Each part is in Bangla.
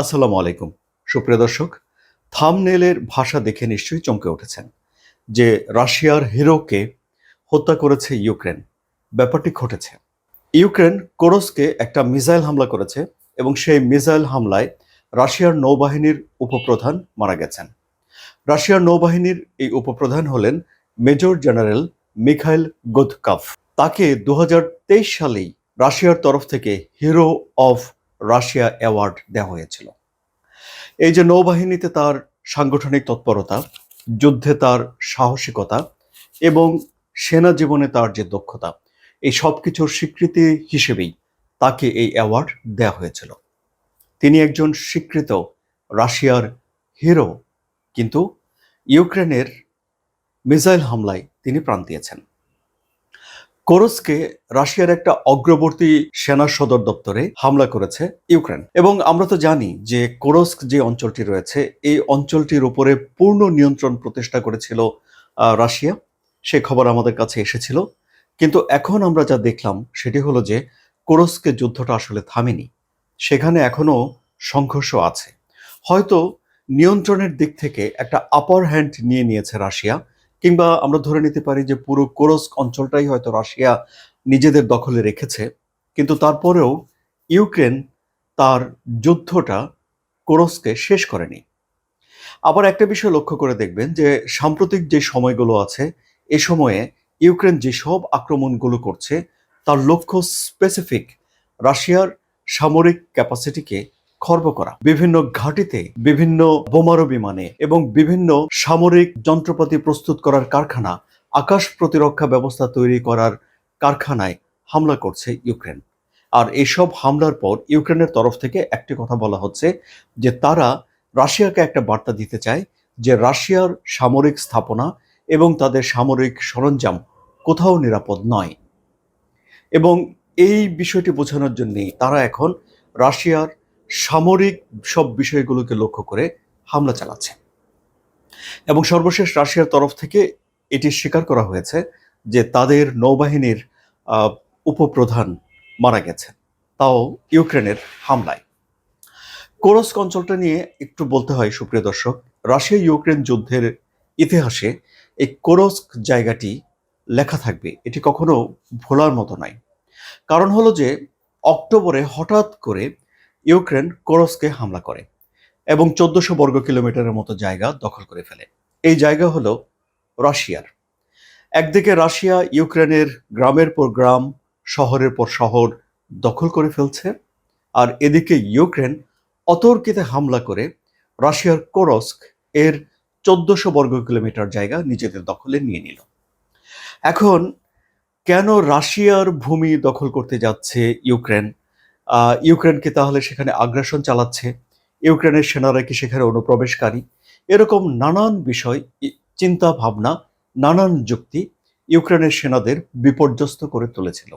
আসসালামু আলাইকুম। সুপ্রিয় দর্শক থামনেলের ভাষা দেখে নিশ্চয়ই চমকে উঠেছেন যে রাশিয়ার হিরোকে হত্যা করেছে ইউক্রেন। ব্যাপারটি ঘটেছে। ইউক্রেন কোরসকে একটা মিসাইল হামলা করেছে এবং সেই মিসাইল হামলায় রাশিয়ার নৌবাহিনীর উপপ্রধান মারা গেছেন। রাশিয়ার নৌবাহিনীর এই উপপ্রধান হলেন মেজর জেনারেল মিখাইল গোদকাফ। তাকে দু হাজার তেইশ সালেই রাশিয়ার তরফ থেকে হিরো অফ রাশিয়া অ্যাওয়ার্ড দেওয়া হয়েছিল। এই যে নৌবাহিনীতে তার সাংগঠনিক তৎপরতা, যুদ্ধে তার সাহসিকতা এবং সেনা জীবনে তার যে দক্ষতা, এই সব কিছুর স্বীকৃতি হিসেবেই তাকে এই অ্যাওয়ার্ড দেওয়া হয়েছিল। তিনি একজন স্বীকৃত রাশিয়ার হিরো, কিন্তু ইউক্রেনের মিসাইল হামলায় তিনি প্রাণ দিয়েছেন। কোরসকে রাশিয়ার একটা অগ্রবর্তী সেনা সদর দপ্তরে হামলা করেছে ইউক্রেন। এবং আমরা তো জানি যে কোরস্ক যে অঞ্চলটি রয়েছে, এই অঞ্চলটির উপরে পূর্ণ নিয়ন্ত্রণ প্রতিষ্ঠা করেছিল রাশিয়া। সে খবর আমাদের কাছে এসেছিল। কিন্তু এখন আমরা যা দেখলাম সেটি হলো যে কোরস্কে যুদ্ধটা আসলে থামেনি। সেখানে এখনও সংঘর্ষ আছে। হয়তো নিয়ন্ত্রণের দিক থেকে একটা আপার হ্যান্ড নিয়ে নিয়েছে রাশিয়া। কিংবা আমরা ধরে নিতে পারি যে পুরো কোরস্ক অঞ্চলটাই হয়তো রাশিয়া নিজেদের দখলে রেখেছে, কিন্তু তারপরেও ইউক্রেন তার যুদ্ধটা কোরস্কে শেষ করেনি। আবার একটা বিষয় লক্ষ্য করে দেখবেন যে সাম্প্রতিক যে সময়গুলো আছে, এ সময়ে ইউক্রেন যেসব আক্রমণগুলো করছে, তার লক্ষ্য স্পেসিফিক রাশিয়ার সামরিক ক্যাপাসিটিকে খর্ব করা। বিভিন্ন ঘাঁটিতে বিভিন্ন বোমারু বিমানে এবং বিভিন্ন সামরিক যন্ত্রপাতি প্রস্তুত করার কারখানা, আকাশ প্রতিরক্ষা ব্যবস্থা তৈরি করার কারখানায় হামলা করছে ইউক্রেন। আর এসব হামলার পর ইউক্রেনের তরফ থেকে একটি কথা বলা হচ্ছে যে তারা রাশিয়াকে একটা বার্তা দিতে চায় যে রাশিয়ার সামরিক স্থাপনা এবং তাদের সামরিক সরঞ্জাম কোথাও নিরাপদ নয়। এবং এই বিষয়টি বোঝানোর জন্যে তারা এখন রাশিয়ার সামরিক সব বিষয়গুলোকে লক্ষ্য করে হামলা চালাচ্ছে। এবং সর্বশেষ রাশিয়ার তরফ থেকে এটি স্বীকার করা হয়েছে যে তাদের নৌবাহিনীর উপপ্রধান মারা গেছে, তাও ইউক্রেনের হামলায়। কোরস্ক অঞ্চলটা নিয়ে একটু বলতে হয়, সুপ্রিয় দর্শক রাশিয়া ইউক্রেন যুদ্ধের ইতিহাসে এই কোরস্ক জায়গাটি লেখা থাকবে। এটি কখনো ভোলার মতো নয়। কারণ হলো যে, অক্টোবরে হঠাৎ করে ইউক্রেন কোরস্কে হামলা করে এবং চোদ্দশো বর্গ কিলোমিটারের মতো জায়গা দখল করে ফেলে। এই জায়গা হলো রাশিয়ার। একদিকে রাশিয়া ইউক্রেনের গ্রামের পর গ্রাম, শহরের পর শহর দখল করে ফেলছে, আর এদিকে ইউক্রেন অতর্কিতে হামলা করে রাশিয়ার কোরস্ক এর চোদ্দশো বর্গ কিলোমিটার জায়গা নিজেদের দখলে নিয়ে নিল। এখন কেন রাশিয়ার ভূমি দখল করতে যাচ্ছে ইউক্রেন? আহ, ইউক্রেন তাহলে সেখানে আগ্রাসন চালাচ্ছে ইউক্রেনের সেনারা কি সেখানে অনুপ্রবেশকারী? এরকম নানান বিষয় চিন্তা ভাবনা নানান যুক্তি ইউক্রেনের সেনাদের বিপর্যস্ত করে তুলেছিল।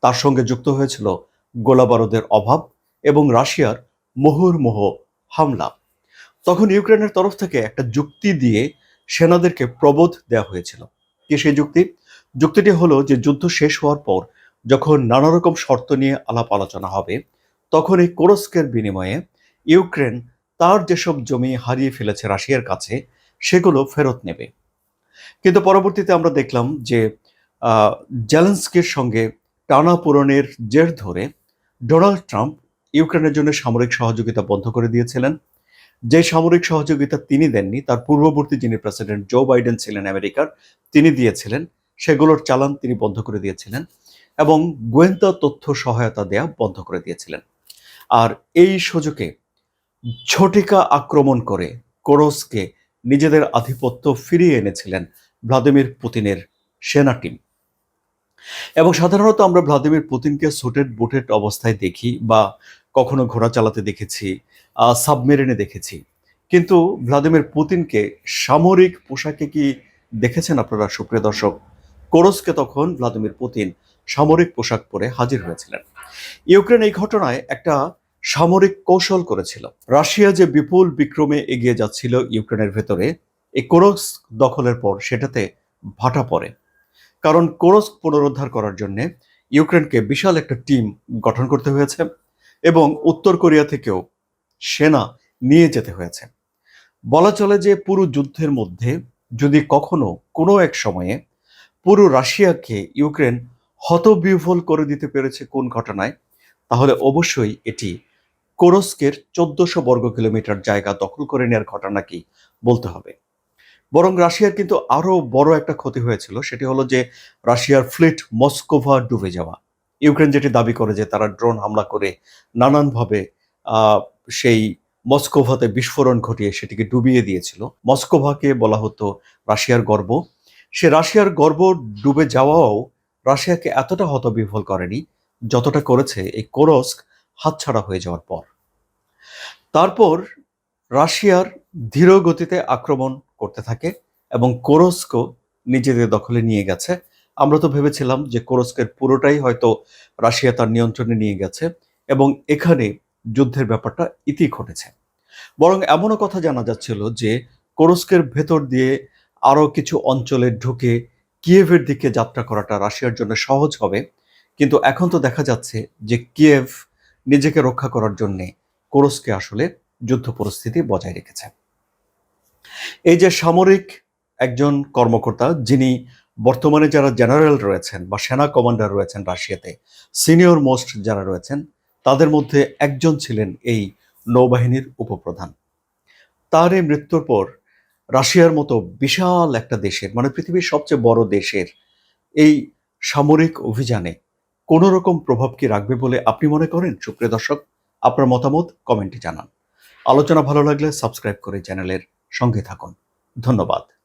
তার সঙ্গে যুক্ত হয়েছিল গোলাবারুদের অভাব এবং রাশিয়ার মুহুর্মুহ হামলা। তখন ইউক্রেনের তরফ থেকে একটা যুক্তি দিয়ে সেনাদেরকে প্রবোধ দেওয়া হয়েছিল। কি সেই যুক্তি? যুক্তিটি হলো যে যুদ্ধ শেষ হওয়ার পর যখন নানা রকম শর্ত নিয়ে আলাপ আলোচনা হবে তখন এই কোরস্কের বিনিময়ে ইউক্রেন তার যেসব জমি হারিয়ে ফেলেছে রাশিয়ার কাছে সেগুলো ফেরত নেবে। কিন্তু পরবর্তীতে আমরা দেখলাম যে আহ, জেলেন্সকির সঙ্গে টানা পূরণের জের ধরে ডোনাল্ড ট্রাম্প ইউক্রেনের জন্য সামরিক সহযোগিতা বন্ধ করে দিয়েছিলেন। যে সামরিক সহযোগিতা তিনি দেননি তার পূর্ববর্তী যিনি প্রেসিডেন্ট জো বাইডেন ছিলেন আমেরিকার তিনি দিয়েছিলেন। সেগুলোর চালান তিনি বন্ধ করে দিয়েছিলেন। এবং গোয়েন্দা তথ্য সহায়তা দেয়া বন্ধ করে দিয়েছিলেন। আর এই সুযোগে ঝটিকা আক্রমণ করে কোরসকে নিজেদের আধিপত্য ফিরিয়ে এনেছিলেন ভ্লাদিমির পুতিনের সেনা টিম। এবং সাধারণত আমরা ভ্লাদিমির পুতিনকে সুটেড বুটেড অবস্থায় দেখি বা কখনো ঘোড়া চালাতে দেখেছি সাবমেরিনে দেখেছি। কিন্তু ভ্লাদিমির পুতিনকে সামরিক পোশাকে কি দেখেছেন আপনারা, সুপ্রিয় দর্শক? কোরসকে তখন ভ্লাদিমির পুতিন সামরিক পোশাক পরে হাজির হয়েছিলেন। ইউক্রেন এই ঘটনায় একটা সামরিক কৌশল করেছিল। রাশিয়া যে বিপুল বিক্রমে এগিয়ে যাচ্ছিল ইউক্রেনের ভেতরে, এই কোরস দখলের পর সেটাতে ভাটা পড়ে। কারণ কোরস পুনরুদ্ধার করার জন্য ইউক্রেনকে বিশাল একটা টিম গঠন করতে হয়েছে এবং উত্তর কোরিয়া থেকেও সেনা নিয়ে যেতে হয়েছে। বলা চলে যে পুরো যুদ্ধের মধ্যে যদি কখনো কোনো এক সময়ে পুরো রাশিয়াকে ইউক্রেন হতবিহ্বল করে দিতে পেরেছে কোন ঘটনায়? তাহলে অবশ্যই এটি কোরস্কের চোদ্দশো বর্গ কিলোমিটার জায়গা দখল করে নেওয়ার ঘটনাকেই বলতে হবে। বরং রাশিয়ার কিন্তু আরও বড় একটা ক্ষতি হয়েছিল, সেটি হলো যে রাশিয়ার ফ্লিট মস্কোভা ডুবে যাওয়া। ইউক্রেন যেটি দাবি করে যে তারা ড্রোন হামলা করে নানানভাবে সেই মস্কোভাতে বিস্ফোরণ ঘটিয়ে সেটিকে ডুবিয়ে দিয়েছিল। মস্কোভাকে বলা হতো রাশিয়ার গর্ব। সে রাশিয়ার গর্ব ডুবে যাওয়াও রাশিয়াকে এতটা হতবিহ্বল করেনি যতটা করেছে এই কোরস্ক হাতছাড়া হয়ে যাওয়ার পর। তারপর রাশিয়ার ধীর গতিতে আক্রমণ করতে থাকে এবং কোরস্কও নিজেদের দখলে নিয়ে গেছে। আমরা তো ভেবেছিলাম যে কোরস্কের পুরোটাই হয়তো রাশিয়া তার নিয়ন্ত্রণে নিয়ে গেছে এবং এখানে যুদ্ধের ব্যাপারটা ইতি ঘটেছে। বরং এমনও কথা জানা যাচ্ছিল যে কোরস্কের ভেতর দিয়ে আরও কিছু অঞ্চলে ঢুকে কিয়েভের দিকে যাত্রা করাটা রাশিয়ার জন্য সহজ হবে, কিন্তু এখন তো দেখা যাচ্ছে যে কিয়েভ নিজেকে রক্ষা করার জন্য কোরস্কে আসলে যুদ্ধ পরিস্থিতি বজায় রেখেছে। এই যে সামরিক একজন কর্মকর্তা, যিনি বর্তমানে যারা জেনারেল রয়েছেন বা সেনা কমান্ডার রয়েছেন রাশিয়াতে, সিনিয়র মোস্ট যারা রয়েছেন, তাদের মধ্যে একজন ছিলেন এই নৌবাহিনীর উপপ্রধান। তার এই মৃত্যুর পর রাশিয়ার মতো বিশাল একটা দেশের মানে পৃথিবীর সবচেয়ে বড় দেশের এই সামরিক অভিযানে কোনো রকম প্রভাব কি রাখবে বলে আপনি মনে করেন? সুপ্রিয় দর্শক, আপনার মতামত কমেন্টে জানান। আলোচনা ভালো লাগলে সাবস্ক্রাইব করে চ্যানেলের সঙ্গে থাকুন। ধন্যবাদ।